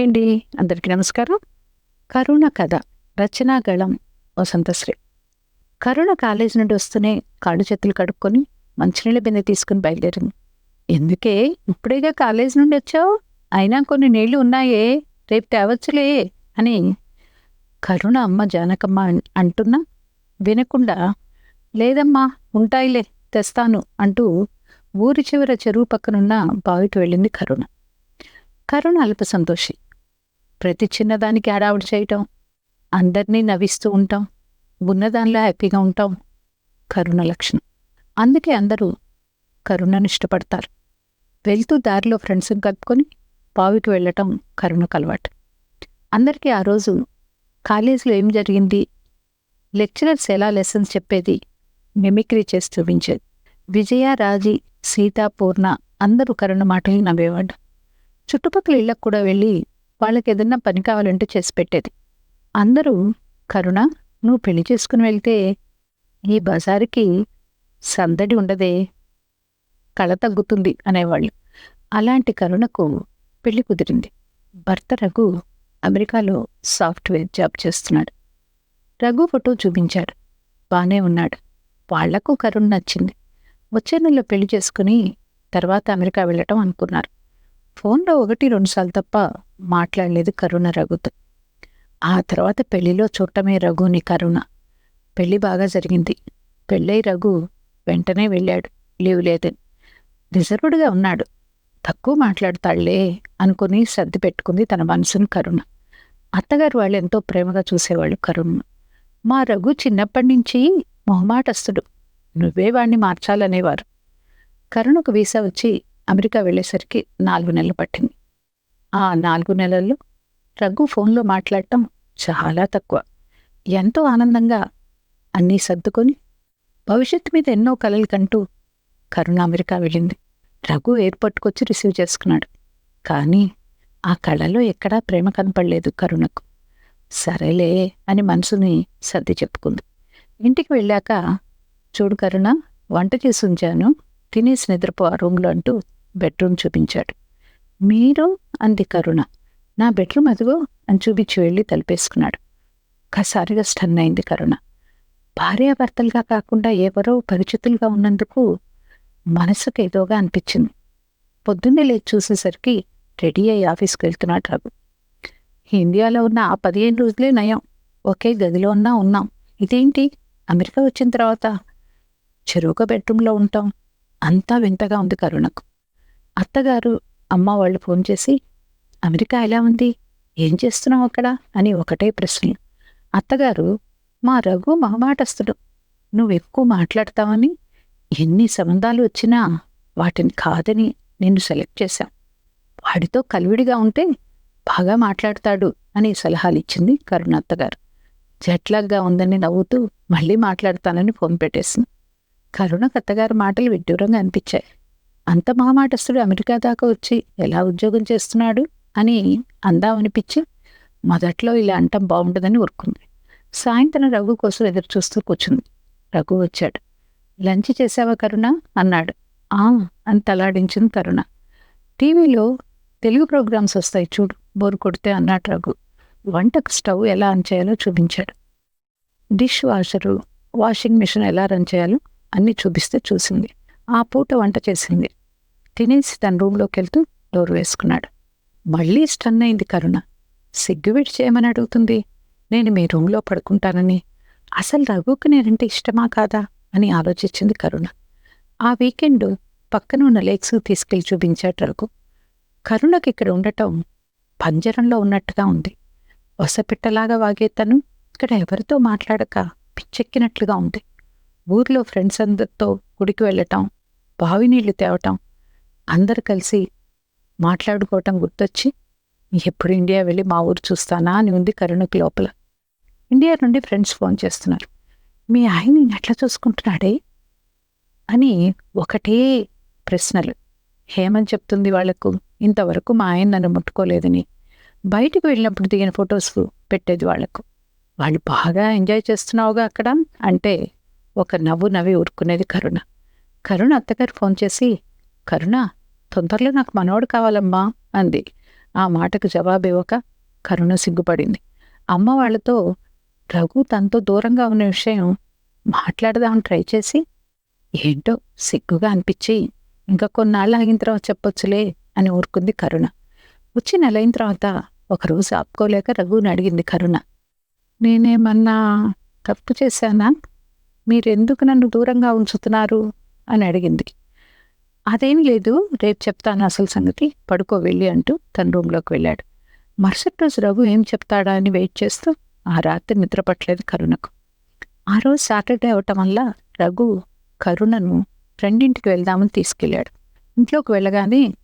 Hi అండి. అందరికీ నమస్కారం. కరుణ కథ రచనా గళం వసంతశ్రీ కరుణ కాలేజీ నుండి వస్తూనే కాళ్ళు చేతులు కడుక్కొని మంచినీళ్ళ బిందె తీసుకుని బయలుదేరింది. ఎందుకే? ఇప్పుడేగా కాలేజీ నుండి వచ్చావు? అయినా కొన్ని నీళ్ళు ఉన్నాయే. రేపు తేవచ్చులే అని కరుణ అమ్మ జానకమ్మ అంటున్నా. వినకుండా లేదమ్మా ఉంటాయిలే తెస్తాను అంటూ ఊరి చివర చెరువు పక్కనున్న బావికి వెళ్ళింది కరుణ. కరుణ అల్ప సంతోషి. ప్రతి చిన్నదానికి హడావుడి చేయటం అందరినీ నవ్విస్తూ ఉంటాం ఉన్నదానిలో హ్యాపీగా ఉంటాం. కరుణ లక్షణం. అందుకే అందరూ కరుణను ఇష్టపడతారు. వెళ్తూ దారిలో ఫ్రెండ్స్ని కలుపుకొని బావికి వెళ్ళటం కరుణకు అలవాటు అందరికీ ఆ రోజు కాలేజీలో ఏం జరిగింది? లెక్చరర్స్ ఎలా లెసన్స్ చెప్పేది? మిమిక్రీ చేసి చూపించేది విజయ రాజీ సీత పూర్ణ అందరూ కరుణ మాటలు నవ్వేవాడు చుట్టుపక్కల ఇళ్ళకు కూడా వెళ్ళి వాళ్ళకి ఏదన్నా పని కావాలంటే చేసి పెట్టేది. అందరూ కరుణ నువ్వు పెళ్ళి చేసుకుని వెళ్తే ఈ బజారుకి సందడి ఉండదే కళ తగ్గుతుంది అనేవాళ్ళు. అలాంటి కరుణకు పెళ్ళి కుదిరింది. భర్త రఘు అమెరికాలో సాఫ్ట్వేర్ జాబ్ చేస్తున్నాడు. రఘు ఫోటో చూపించాడు. బానే ఉన్నాడు. వాళ్ళకు కరుణ నచ్చింది. వచ్చే నెలలో పెళ్ళి చేసుకుని తర్వాత అమెరికా వెళ్ళటం అనుకున్నారు. ఫోన్లో ఒకటి రెండుసార్లు తప్ప మాట్లాడలేదు కరుణ రఘుతో. ఆ తర్వాత పెళ్ళిలో చూడటమే రఘుని కరుణ. పెళ్ళి బాగా జరిగింది. పెళ్ళై రఘు వెంటనే వెళ్ళాడు. లీవ్ లేదని రిజర్వ్డ్గా ఉన్నాడు. తక్కువ మాట్లాడతాళ్ళే అనుకుని సర్ది పెట్టుకుంది తన మనసును కరుణ. అత్తగారు వాళ్ళు ఎంతో ప్రేమగా చూసేవాళ్ళు కరుణ. మా రఘు చిన్నప్పటి నుంచి మొహమాటస్తుడు. నువ్వే వాణ్ణి మార్చాలనేవారు. కరుణకు వీసా వచ్చి అమెరికా వెళ్ళేసరికి నాలుగు నెలలు పట్టింది. ఆ నాలుగు నెలల్లో రఘు ఫోన్లో మాట్లాడటం చాలా తక్కువ. ఎంతో ఆనందంగా అన్నీ సర్దుకొని భవిష్యత్తు మీద ఎన్నో కలలు కంటూ కరుణ అమెరికా వెళ్ళింది. రఘు ఎయిర్పోర్ట్కొచ్చి రిసీవ్ చేసుకున్నాడు. కానీ ఆ కళలో ఎక్కడా ప్రేమ కనపడలేదు కరుణకు. సరేలే అని మనసుని సర్ది చెప్పుకుంది. ఇంటికి వెళ్ళాక చూడు కరుణ వంట చేసి ఉంచాను. తినేసి నిద్రపో ఆ రూమ్లో అంటూ బెడ్రూమ్ చూపించాడు. మీరు అంది కరుణ. నా బెడ్రూమ్ అదిగో అని చూపించి వెళ్ళి తలపేసుకున్నాడు. ఒక్కసారిగా స్టన్ అయింది కరుణ. భార్యాభర్తలుగా కాకుండా ఎవరో పరిచితులుగా ఉన్నందుకు మనసుకు ఏదోగా అనిపించింది. పొద్దున్నే లేచి చూసేసరికి రెడీ అయ్యి ఆఫీస్కి వెళ్తున్నాడు రఘు. ఇండియాలో ఉన్న ఆ పదిహేను రోజులే నయం. ఒకే గదిలో ఉన్నా ఉన్నాం. ఇదేంటి? అమెరికా వచ్చిన తర్వాత చెరువుగా బెడ్రూమ్లో ఉంటాం. అంతా వింతగా ఉంది కరుణకు. అత్తగారు అమ్మ వాళ్ళు ఫోన్ చేసి అమెరికా ఎలా ఉంది? ఏం చేస్తున్నావు అక్కడ? అని ఒకటే ప్రశ్న. అత్తగారు మా రఘు మహమాటస్తుడు. నువ్వు ఎక్కువ మాట్లాడతావని ఎన్ని సంబంధాలు వచ్చినా వాటిని కాదని నిన్ను సెలెక్ట్ చేశాం. వాడితో కలివిడిగా ఉంటే బాగా మాట్లాడతాడు అని సలహాలు ఇచ్చింది కరుణ అత్తగారు. జట్లాగ్గా ఉందని నవ్వుతూ మళ్ళీ మాట్లాడతానని ఫోన్ పెట్టేసింది. కరుణ కత్తగారి మాటలు విడ్డూరంగా అనిపించాయి. అంత మహమాటస్తుడు అమెరికా దాకా వచ్చి ఎలా ఉద్యోగం చేస్తున్నాడు? అని అందామనిపించి మొదట్లో ఇలా అంటం బాగుండదని ఊరుకుంది. సాయంత్రం రఘు కోసం ఎదురు చూస్తూ కూర్చుంది. రఘు వచ్చాడు. లంచ్ చేసావా కరుణ? అన్నాడు. ఆ అని తలాడించింది కరుణ. టీవీలో తెలుగు ప్రోగ్రామ్స్ వస్తాయి చూడు బోరు కొడితే అన్నాడు రఘు. వంటకు స్టవ్ ఎలా ఆన్ చేయాలో చూపించాడు. డిష్ వాషరు వాషింగ్ మిషన్ ఎలా రన్ చేయాలో అన్నీ చూపిస్తే చూసింది. ఆ పూట వంట చేసింది. తినేసి తన రూమ్లోకి వెళ్తూ డోర్ వేసుకున్నాడు. మళ్ళీ స్టన్ అయింది కరుణ. సిగ్గువిడి చేయమని అడుగుతుంది. నేను మీ రూమ్లో పడుకుంటానని. అసలు రఘుకు నేనంటే ఇష్టమా కాదా అని ఆలోచించింది కరుణ. ఆ వీకెండ్ పక్కన ఉన్న లేక్స్ తీసుకెళ్ళి చూపించాడు రఘు. కరుణకి ఇక్కడ ఉండటం పంజరంలో ఉన్నట్టుగా ఉంది. వసపిట్టలాగా వాగే తను ఇక్కడ ఎవరితో మాట్లాడక పిచ్చెక్కినట్లుగా ఉంది. ఊర్లో ఫ్రెండ్స్ అందరితో గుడికి వెళ్ళటం బావి నీళ్ళు తేవటం అందరు కలిసి మాట్లాడుకోవటం గుర్తొచ్చి ఎప్పుడు ఇండియా వెళ్ళి మా ఊరు చూస్తానా? అని ఉంది కరుణకి లోపల. ఇండియా నుండి ఫ్రెండ్స్ ఫోన్ చేస్తున్నారు. మీ ఆయన ఎట్లా చూసుకుంటున్నాడే? అని ఒకటే ప్రశ్నలు. హేమని చెప్తుంది వాళ్ళకు ఇంతవరకు మా ఆయన నన్ను ముట్టుకోలేదని. బయటకు వెళ్ళినప్పుడు దిగిన ఫొటోస్ పెట్టేది వాళ్ళకు వాళ్ళు బాగా ఎంజాయ్ చేస్తున్నావుగా అక్కడ? అంటే ఒక నవ్వు నవ్వి ఊరుకునేది కరుణ. కరుణ అత్తగారు ఫోన్ చేసి కరుణ తొందరలో నాకు మనోడు కావాలమ్మా అంది. ఆ మాటకు జవాబివ్వక కరుణ సిగ్గుపడింది. అమ్మ వాళ్ళతో రఘు తనతో దూరంగా ఉన్న విషయం మాట్లాడదామని ట్రై చేసి ఏంటో సిగ్గుగా అనిపించి ఇంకా కొన్నాళ్ళు ఆగిన తర్వాత చెప్పొచ్చులే అని ఊరుకుంది కరుణ. వచ్చి నెలైన తర్వాత ఒకరోజు ఆపుకోలేక రఘుని అడిగింది కరుణ. నేనేమన్నా తప్పు చేశానా? మీరెందుకు నన్ను దూరంగా ఉంచుతున్నారు? అని అడిగింది. అదేం లేదు రేపు చెప్తాను అసలు సంగతి. పడుకో వెళ్ళి అంటూ తన రూంలోకి వెళ్ళాడు. మరుసటి రోజు రఘు ఏం చెప్తాడా అని వెయిట్ చేస్తూ ఆ రాత్రి నిద్రపట్టలేదు కరుణకు. ఆ రోజు సాటర్డే అవటం వల్ల రఘు కరుణను ఫ్రెండింటికి వెళ్దామని తీసుకెళ్ళాడు. ఇంట్లోకి వెళ్ళగానే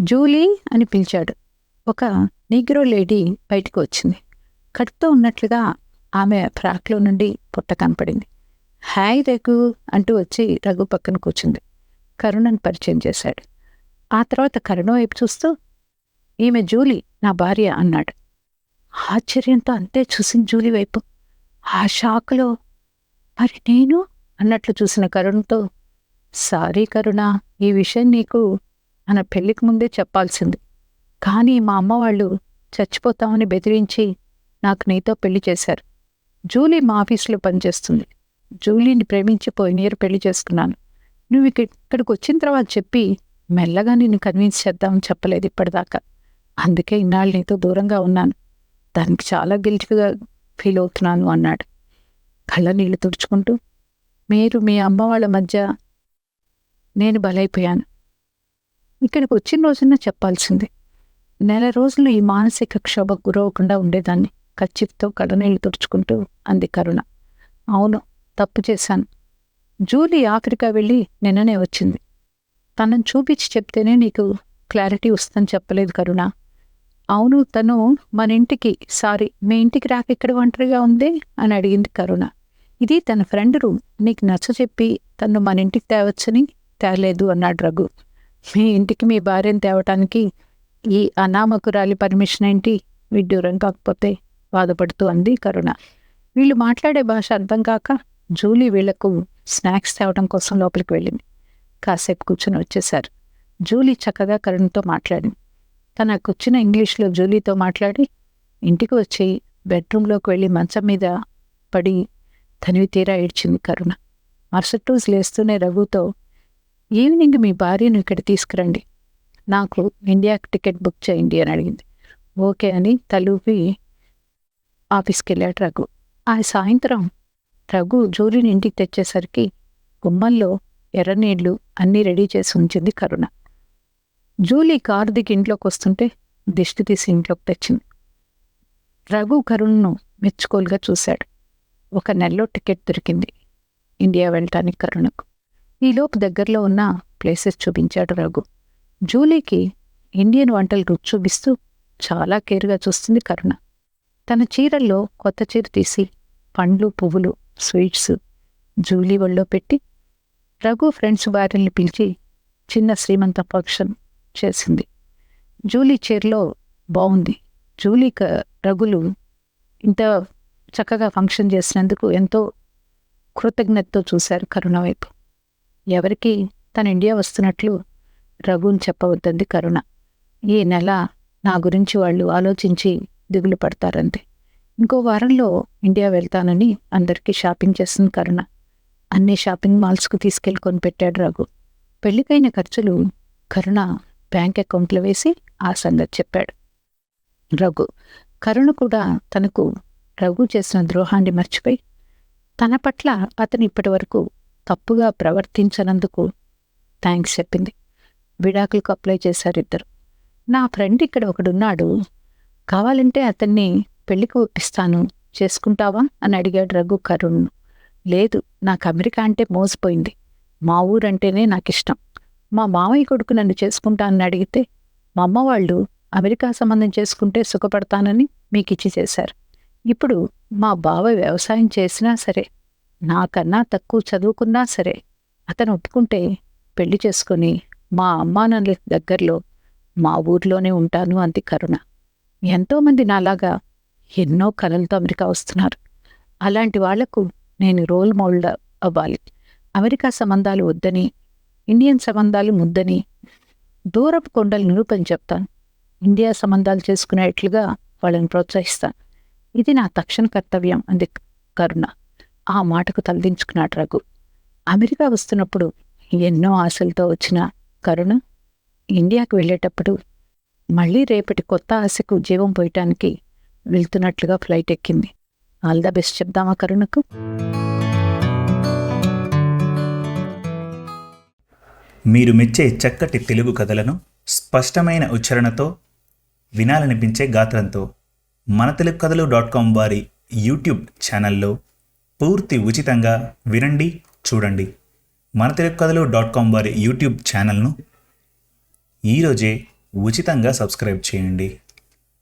జూలీ అని పిలిచాడు. ఒక నీగ్రో లేడీ బయటకు వచ్చింది. కడుపుతో ఉన్నట్లుగా ఆమె ఫ్రాక్లో నుండి పుట్ట కనపడింది. హాయ్ రఘు అంటూ వచ్చి రఘు పక్కన కూర్చుంది. కరుణను పరిచయం చేశాడు. ఆ తర్వాత కరుణ వైపు చూస్తూ ఈమె జూలీ నా భార్య అన్నాడు. ఆశ్చర్యంతో అంతే చూసింది జూలీ వైపు. ఆ షాక్లో మరి నేను? అన్నట్లు చూసిన కరుణతో సారీ కరుణ ఈ విషయం నీకు మన పెళ్ళికి ముందే చెప్పాల్సింది. కానీ మా అమ్మ వాళ్ళు చచ్చిపోతామని బెదిరించి నాకు నీతో పెళ్ళి చేశారు. జూలీ మా ఆఫీసులో పనిచేస్తుంది. జూలీని ప్రేమించి పోయిన ఇయర్ పెళ్ళి చేసుకున్నాను. నువ్వు ఇక ఇక్కడికి వచ్చిన తర్వాత చెప్పి మెల్లగా నిన్ను కన్విన్స్ చేద్దాం చెప్పలేదు ఇప్పటిదాకా. అందుకే ఇన్నాళ్ళు నీతో దూరంగా ఉన్నాను. దానికి చాలా గిల్ట్గా ఫీల్ అవుతున్నాను అన్నాడు. కళ్ళ నీళ్ళు తుడుచుకుంటూ మీరు మీ అమ్మ వాళ్ళ మధ్య నేను బలైపోయాను. ఇక్కడికి వచ్చిన రోజున చెప్పాల్సింది. నెల రోజులు ఈ మానసిక క్షోభ గురవకుండా ఉండేదాన్ని. కచ్చిప్తో కళ్ళనీళ్ళు తుడుచుకుంటూ అంది కరుణ. అవును తప్పు చేశాను. జూలీ ఆఫ్రికా వెళ్ళి నిన్ననే వచ్చింది. తనను చూపించి చెప్తేనే నీకు క్లారిటీ వస్తుందని చెప్పలేదు కరుణ. అవును తను మన ఇంటికి సారీ మీ ఇంటికి రాక ఇక్కడ ఒంటరిగా ఉంది అని అడిగింది కరుణ. ఇది తన ఫ్రెండ్ రూమ్. నీకు నచ్చ చెప్పి తను మన ఇంటికి తేవచ్చని తేలేదు అన్నాడు రఘు. మీ ఇంటికి మీ భార్యను తేవటానికి ఈ అనామకురాలి పర్మిషన్ ఏంటి? విడ్డూరం కాకపోతే బాధపడుతూ అంది కరుణ. వీళ్ళు మాట్లాడే భాష అర్థం కాక జూలీ వీళ్ళకు స్నాక్స్ తేవడం కోసం లోపలికి వెళ్ళింది. కాసేపు కూర్చొని వచ్చేశారు జూలీ చక్కగా కరుణ్తో మాట్లాడింది. తనకు వచ్చిన ఇంగ్లీష్లో జూలీతో మాట్లాడి ఇంటికి వచ్చి బెడ్రూమ్లోకి వెళ్ళి మంచం మీద పడి తనివి తీరా ఏడ్చింది కరుణ. మరుసటి రోజు లేస్తూనే రఘుతో ఈవినింగ్ మీ భార్యను ఇక్కడ తీసుకురండి. నాకు ఇండియాకి టికెట్ బుక్ చేయండి అని అడిగింది. ఓకే అని తలూపి ఆఫీస్కి వెళ్ళాడు రఘు. ఆ సాయంత్రం రఘు జూలీని ఇంటికి తెచ్చేసరికి గుమ్మంలో ఎర్రనీళ్ళు అన్నీ రెడీ చేసి ఉంచింది కరుణ. జూలీ కారు దిగి ఇంట్లోకి వస్తుంటే దిష్టి తీసి ఇంట్లోకి తెచ్చింది. రఘు కరుణ్ను మెచ్చుకోలుగా చూశాడు. ఒక నెలలో టికెట్ దొరికింది ఇండియా వెళ్ళటానికి కరుణకు. ఈలోపు దగ్గరలో ఉన్న ప్లేసెస్ చూపించాడు రఘు. జూలీకి ఇండియన్ వంటలు రుచి చూపిస్తూ చాలా కేర్గా చూస్తుంది కరుణ. తన చీరల్లో కొత్త చీర తీసి పండ్లు పువ్వులు స్వీట్స్ జూలీ ఒళ్ళో పెట్టి రఘు ఫ్రెండ్స్ వారిని పిలిచి చిన్న శ్రీమంత ఫంక్షన్ చేసింది. జూలీ చీరలో బాగుంది. జూలీ క రఘులు ఇంత చక్కగా ఫంక్షన్ చేసినందుకు ఎంతో కృతజ్ఞతతో చూశారు కరుణ వైపు ఎవరికి తన ఇండియా వస్తున్నట్లు రఘుని చెప్పవద్దంది కరుణ. ఈ నెల నా గురించి వాళ్ళు ఆలోచించి దిగులు పడతారంతే ఇంకో వారంలో ఇండియా వెళ్తానని అందరికీ షాపింగ్ చేస్తుంది కరుణ. అన్ని షాపింగ్ మాల్స్కు తీసుకెళ్ళి కొనిపెట్టాడు రఘు. పెళ్ళికైన ఖర్చులు కరుణ బ్యాంక్ అకౌంట్లో వేసి ఆ సంగతి చెప్పాడు. రఘు కరుణ కూడా తనకు రఘు చేసిన ద్రోహాన్ని మర్చిపోయి తన పట్ల అతను ఇప్పటివరకు తప్పుగా ప్రవర్తించనందుకు థ్యాంక్స్ చెప్పింది. విడాకులకు అప్లై చేశారు ఇద్దరు. నా ఫ్రెండ్ ఇక్కడ ఒకడున్నాడు. కావాలంటే అతన్ని పెళ్ళికి ఒప్పిస్తాను. చేసుకుంటావా? అని అడిగాడు రఘు కరుణ్ను. లేదు నాకు అమెరికా అంటే మోసపోయింది. మా ఊరంటేనే నాకిష్టం. మా మామయ్య కొడుకు నన్ను చేసుకుంటానని అడిగితే మా అమ్మ వాళ్ళు అమెరికా సంబంధం చేసుకుంటే సుఖపడతానని మీకిచ్చి చేశారు. ఇప్పుడు మా బావ వ్యవసాయం చేసినా సరే నాకన్నా తక్కువ చదువుకున్నా సరే అతను ఒప్పుకుంటే పెళ్ళి చేసుకుని మా అమ్మానాన్నల దగ్గరలో మా ఊర్లోనే ఉంటాను అంది కరుణ. ఎంతోమంది నాలాగా ఎన్నో కలలతో అమెరికా వస్తున్నారు. అలాంటి వాళ్ళకు నేను రోల్ మోల్డ్ అవ్వాలి. అమెరికా సంబంధాలు వద్దని ఇండియన్ సంబంధాలు ముద్దని దూరపు కొండలు నిరూపణ చెప్తాను. ఇండియా సంబంధాలు చేసుకునేట్లుగా వాళ్ళని ప్రోత్సహిస్తాను. ఇది నా తక్షణ కర్తవ్యం అంది కరుణ. ఆ మాటకు తలదించుకున్నాడు రఘు. అమెరికా వస్తున్నప్పుడు ఎన్నో ఆశలతో వచ్చిన కరుణ ఇండియాకు వెళ్ళేటప్పుడు మళ్ళీ రేపటి కొత్త ఆశకు జీవం పోయటానికి వెళ్తున్నట్లుగా ఫ్లైట్ ఎక్కింది. ఆల్ ద బెస్ట్ చెప్దామా కరుణకు? మీరు మెచ్చే చక్కటి తెలుగు కథలను స్పష్టమైన ఉచ్చారణతో వినాలనిపించే గాత్రంతో మన తెలుగు కథలు డాట్ కామ్ వారి యూట్యూబ్ ఛానల్లో పూర్తి ఉచితంగా వినండి చూడండి. మన తెలుగు కథలు డాట్ కామ్ వారి యూట్యూబ్ ఛానల్ను ఈరోజే ఉచితంగా సబ్స్క్రైబ్ చేయండి.